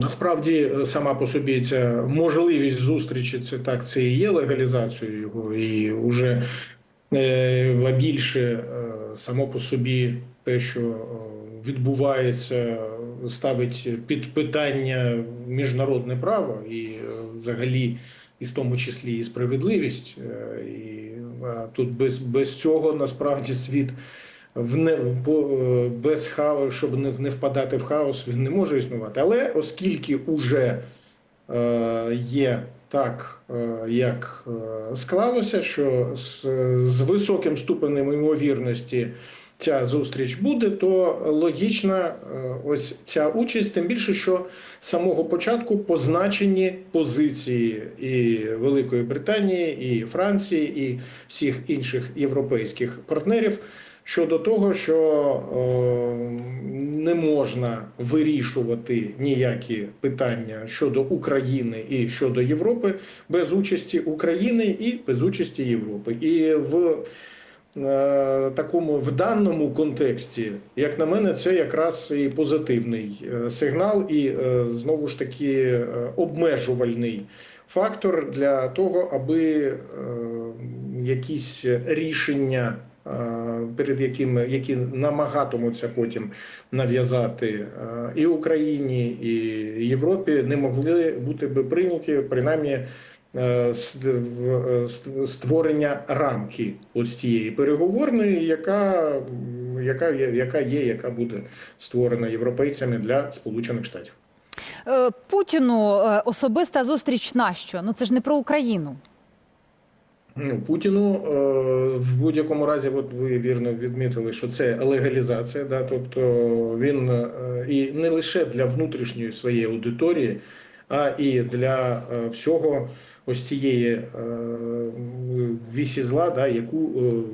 Насправді е, сама по собі ця можливість зустрічі це так, це і є легалізацією його, і вже е, більше е, само по собі те, що е, відбувається, ставить під питання міжнародне право і е, взагалі, і в тому числі і справедливість. Е, І а тут без, без цього насправді світ в не по е, без хаосу, щоб не, не впадати в хаос, він не може існувати. Але оскільки уже е, є так, е, як е, склалося, що з, з високим ступенем ймовірності ця зустріч буде, то логічна е, ось ця участь, тим більше, що з самого початку позначені позиції і Великої Британії, і Франції, і всіх інших європейських партнерів щодо того, що е, не можна вирішувати ніякі питання щодо України і щодо Європи без участі України і без участі Європи. І в е, такому в даному контексті, як на мене, це якраз і позитивний е, сигнал, і знову ж таки обмежувальний фактор для того, аби якісь рішення. Перед якими які намагатимуться потім нав'язати е, і Україні, і Європі, не могли бути би прийняті принаймні е, е, створення рамки ось цієї переговорної, яка, яка, яка є, яка буде створена європейцями для Сполучених Штатів. Путіну особиста зустріч нащо? Ну це ж не про Україну. Ну, Путіну е, в будь-якому разі, от ви вірно відмітили, що це легалізація, да, тобто він е, і не лише для внутрішньої своєї аудиторії, а і для е, всього ось цієї вісі зла, да, яку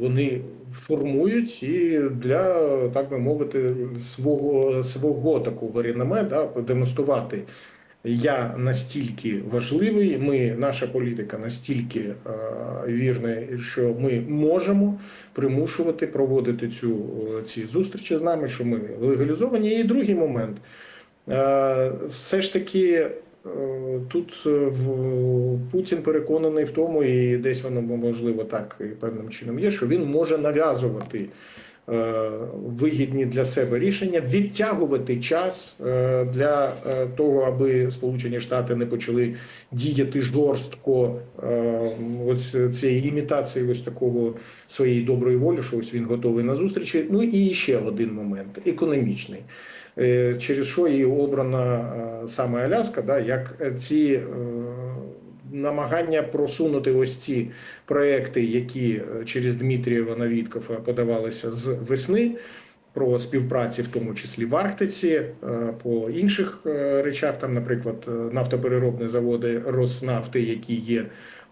вони формують, і для, так би мовити, свого свого такого реноме, да, продемонструвати я настільки важливий, ми, наша політика настільки е, вірна, що ми можемо примушувати проводити цю е, ці зустрічі з нами, що ми легалізовані. І другий момент. Е, все ж таки. е, Тут е, Путін переконаний в тому, і десь воно можливо так і певним чином є, що він може нав'язувати вигідні для себе рішення, відтягувати час е, для е, того, аби Сполучені Штати не почали діяти жорстко е, ось цієї імітації ось такого своєї доброї волі, що ось він готовий на зустрічі. Ну і ще один момент економічний. Е, Через що і обрана е, саме Аляска, да, як ці е, намагання просунути ось ці проекти, які е, через Дмитрієва Навідкова подавалися з весни. Про співпраці, в тому числі в Арктиці, е, по інших е, речах, там, наприклад, нафтопереробні заводи Роснафти, які є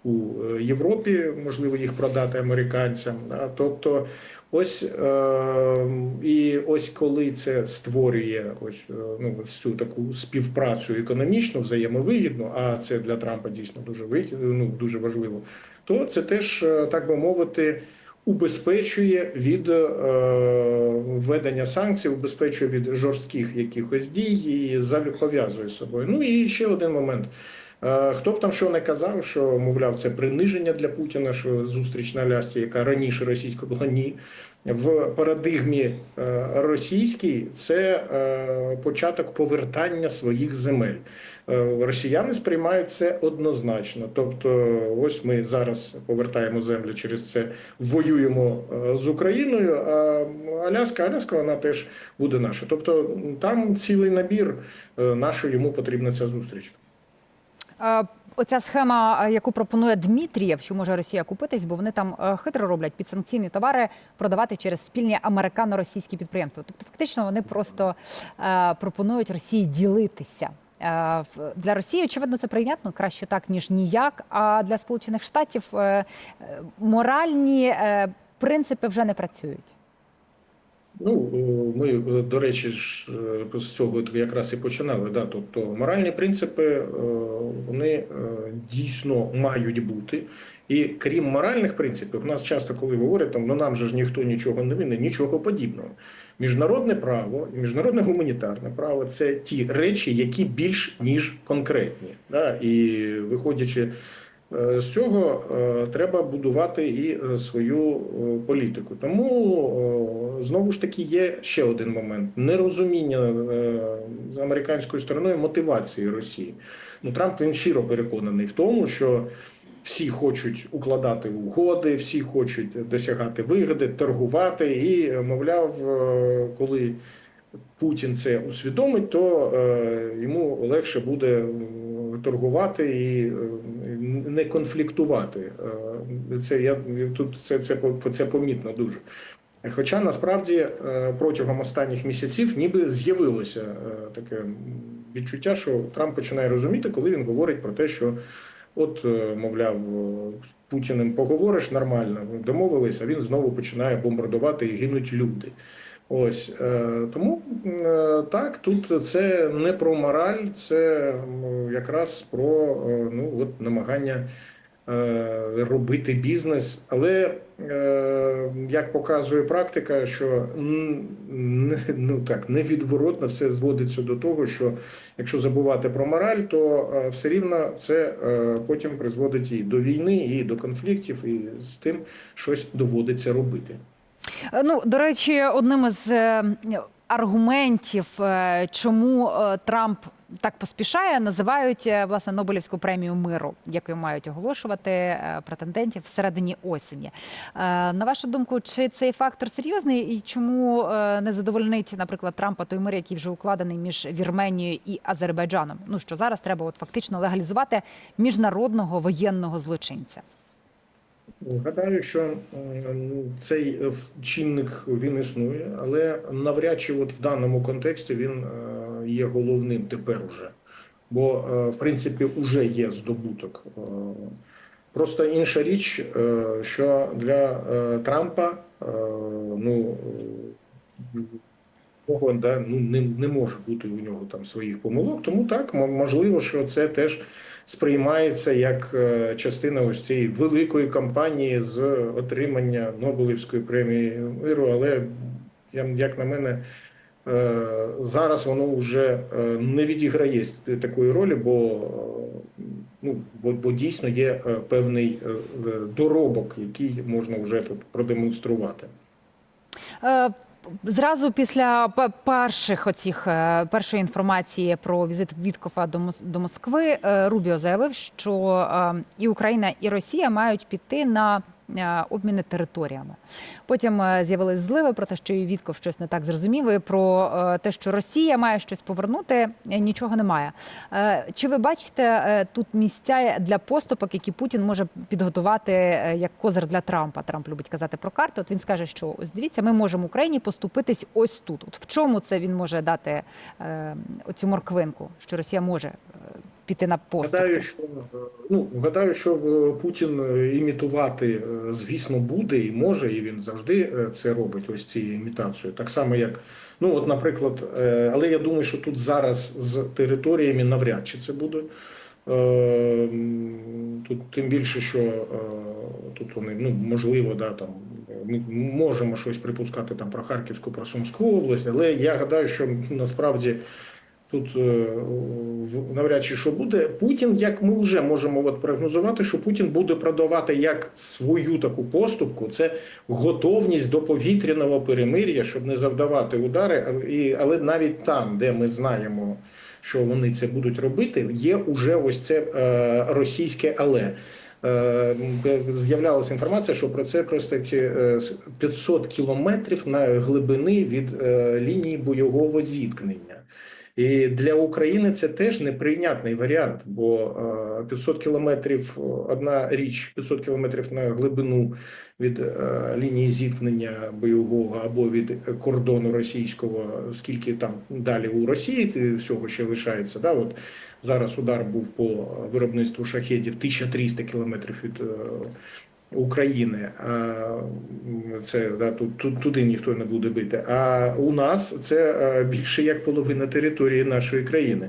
у Європі, можливо, їх продати американцям. Тобто, ось е, і ось коли це створює ось е, ну цю таку співпрацю економічну, взаємовигідну, а це для Трампа дійсно дуже вигідно, ну дуже важливо, то це теж е, так би мовити. Убезпечує від е, введення санкцій, убезпечує від жорстких якихось дій і пов'язує з собою. Ну і ще один момент. Е, Хто б там що не казав, що мовляв, це приниження для Путіна, що зустріч на Алясці, яка раніше російська була ні. В парадигмі е, російській це е, початок повертання своїх земель. Росіяни сприймають це однозначно. Тобто, ось ми зараз повертаємо землю через це, воюємо з Україною. А Аляска, Аляска, вона теж буде наша. Тобто там цілий набір, на йому потрібна ця зустріч. Е, Оця схема, е, яку пропонує Дмитрієв, що може Росія купитись, бо вони там е, хитро роблять підсанкційні товари продавати через спільні американо-російські підприємства. Тобто, фактично, вони просто пропонують Росії ділитися. Для Росії, очевидно, це прийнятно краще так ніж ніяк. А для Сполучених Штатів моральні принципи вже не працюють. Ну, е, ми, е, до речі, ж е, з цього якраз і починали. Да? Тобто моральні принципи вони дійсно мають бути. І крім моральних принципів, у нас часто, коли говорять, там, ну нам же ж ніхто нічого не винен, нічого подібного. Міжнародне право, міжнародне гуманітарне право це ті речі, які більш ніж конкретні. Да? І виходячи З цього е, треба будувати і е, свою е, політику. Тому е, знову ж таки є ще один момент: нерозуміння е, з американською стороною мотивації Росії. Ну Трамп він щиро переконаний в тому, що всі хочуть укладати угоди, всі хочуть досягати вигоди, торгувати. І, е, мовляв, е, коли Путін це усвідомить, то е, йому легше буде е, торгувати і е, не конфліктувати. Е, Це я тут це, це, це помітно дуже. Хоча насправді е, протягом останніх місяців ніби з'явилося е, таке відчуття, що Трамп починає розуміти, коли він говорить про те, що от, мовляв, з Путіним поговориш нормально, домовились, а він знову починає бомбардувати і гинуть люди. Ось е, тому е, так, тут це не про мораль, це якраз про е, ну от намагання робити бізнес. Але як показує практика, що ну так невідворотно все зводиться до того, що якщо забувати про мораль, то все рівно це потім призводить і до війни, і до конфліктів, і з тим щось доводиться робити. Е, Ну, до речі, одним із е, аргументів, е, чому Трамп так поспішає, називають власне Нобелівську премію миру, яку мають оголошувати претендентів всередині осені. На вашу думку, чи цей фактор серйозний і чому не задовольнить, наприклад, Трампа той мир, який вже укладений між Вірменією і Азербайджаном? Ну що зараз треба от фактично легалізувати міжнародного воєнного злочинця? Гадаю, що ну, цей е, чинник він існує, але навряд чи от в даному контексті він е, є головним тепер уже. Бо, е, в принципі, вже є здобуток. Просто інша річ, що для Трампа ну, того, да, ну, не, не може бути у нього там своїх помилок. Тому так, можливо, що це теж сприймається як е, частина ось цієї великої кампанії з отримання Нобелівської премії миру. Але як на мене, е, зараз воно вже е, не відіграє такої ролі, бо, ну, бо, бо дійсно є певний доробок, який можна вже тут продемонструвати. Зразу після перших оцих е, першої інформації про візит Віткофа до Мос- Москви е, Рубіо заявив, що е, і Україна, і Росія мають піти на обміни територіями. Потім е, з'явились зливи про те, що і Вітков щось не так зрозумів. І про е, те, що Росія має щось повернути, е, нічого немає. Е, Чи ви бачите е, тут місця для поступок, які Путін може підготувати е, як козир для Трампа? Трамп любить казати про карти. От він скаже, що ось дивіться, ми можемо Україні поступитись ось тут. От в чому це він може дати е, оцю морквинку, що Росія може е, піти на поступки? Гадаю, що ну гадаю, що е, Путін е, імітувати, е, звісно, буде і може, і він завжди це робить. Ось цією імітацією. Так само, як ну, от, наприклад, але я думаю, що тут зараз з територіями навряд чи це буде. Тут тим більше, що тут вони ну можливо, да там ми можемо щось припускати там про Харківську, про Сумську область, але я гадаю, що насправді Тут е, навряд чи що буде. Путін, як ми вже можемо от прогнозувати, що Путін буде продавати як свою таку поступку, це готовність до повітряного перемир'я, щоб не завдавати удари. І, але навіть там, де ми знаємо, що вони це будуть робити, є уже ось це е, російське але. Е, З'являлася інформація, що про це просто е, 500 кілометрів на глибини від лінії бойового зіткнення. І для України це теж неприйнятний варіант, бо е, 500 кілометрів одна річ, 500 кілометрів на глибину від е, лінії зіткнення бойового або від кордону російського, скільки там далі у Росії всього ще лишається. Да? От зараз удар був по виробництву шахедів 1300 кілометрів від е, України. Це да, тут, туди ніхто не буде бити. А у нас це е, більше як половина території нашої країни.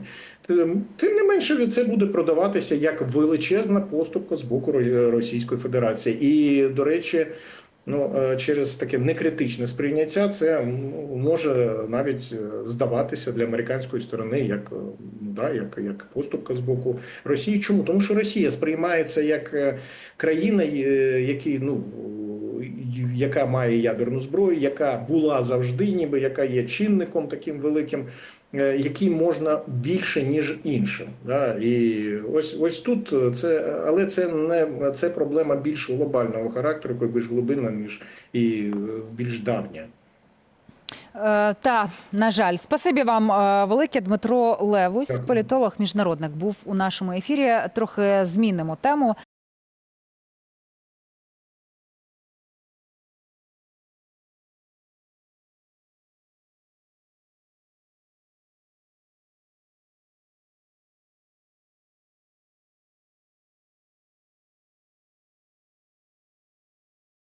Тим не менше, це буде продаватися як величезна поступка з боку Російської Федерації. І, до речі, ну е, через таке некритичне сприйняття це може навіть е, здаватися для американської сторони як, е, ну, да, як, як поступка з боку Росії. Чому? Тому що Росія сприймається як країна, який, ну, яка має ядерну зброю, яка була завжди, ніби яка є чинником таким великим. Е, Який можна більше ніж іншим, да і ось ось тут це, але це не це проблема більш глобального характеру, якої більш глибинна, ніж і е, більш давня. Е, та на жаль, спасибі вам велике. Дмитро Левусь, політолог, міжнародник, був у нашому ефірі. Трохи змінимо тему.